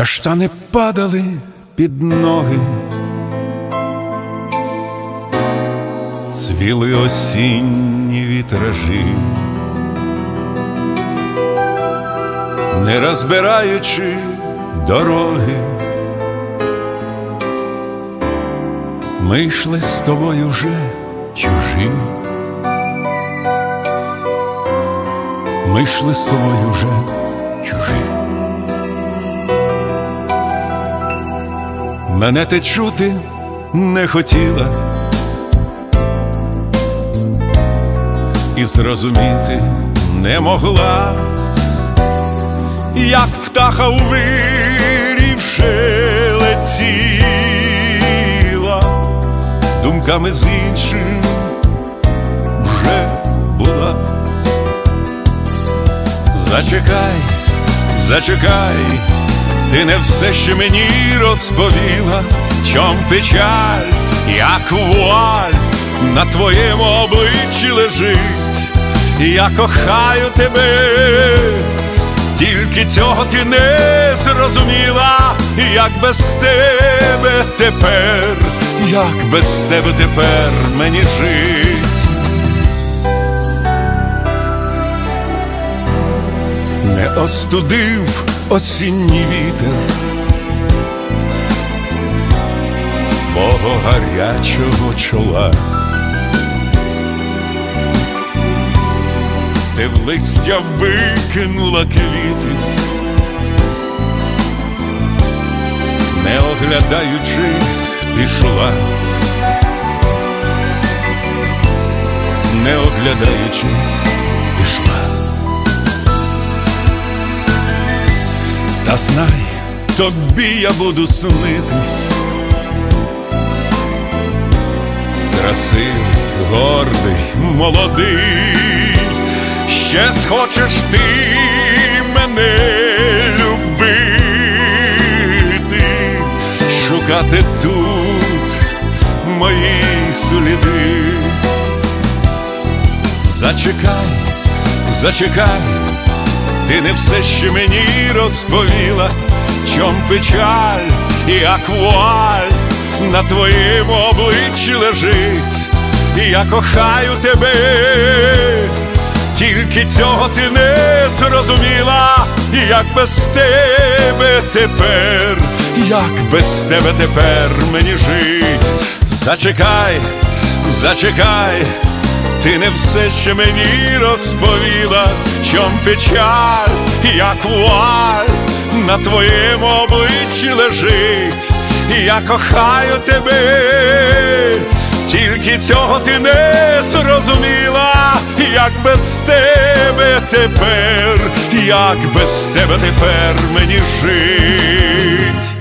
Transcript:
Каштани падали під ноги, цвіли осінні вітражі, не розбираючи дороги, ми йшли з тобою вже чужі. Ми йшли з тобою вже чужі. Мене ти чути не хотіла і зрозуміти не могла, як птаха у вирівши летіла, думками з іншим вже була. Зачекай, зачекай, ти не все ще мені розповіла, чом печаль, як вуаль на твоєму обличчі лежить, я кохаю тебе, тільки цього ти не зрозуміла, як без тебе тепер, як без тебе тепер мені жить. не остудив осінній вітер. Твого гарячого чола, ти в листя викинула квіти, не оглядаючись, пішла, не оглядаючись, пішла. Та знай, тобі я буду снитись. Красивий, гордий, молодий, ще схочеш ти мене любити, шукати тут мої сліди. Зачекай, зачекай ти не все ще мені розповіла, чом печаль і аквуаль на твоєму обличчі лежить, і я кохаю тебе, тільки цього ти не зрозуміла, як без тебе тепер, як без тебе тепер мені жить. Зачекай, зачекай. Ти не все ще мені розповіла, чом печаль, як вуаль на твоєму обличчі лежить, я кохаю тебе, тільки цього ти не зрозуміла, як без тебе тепер, як без тебе тепер мені жить.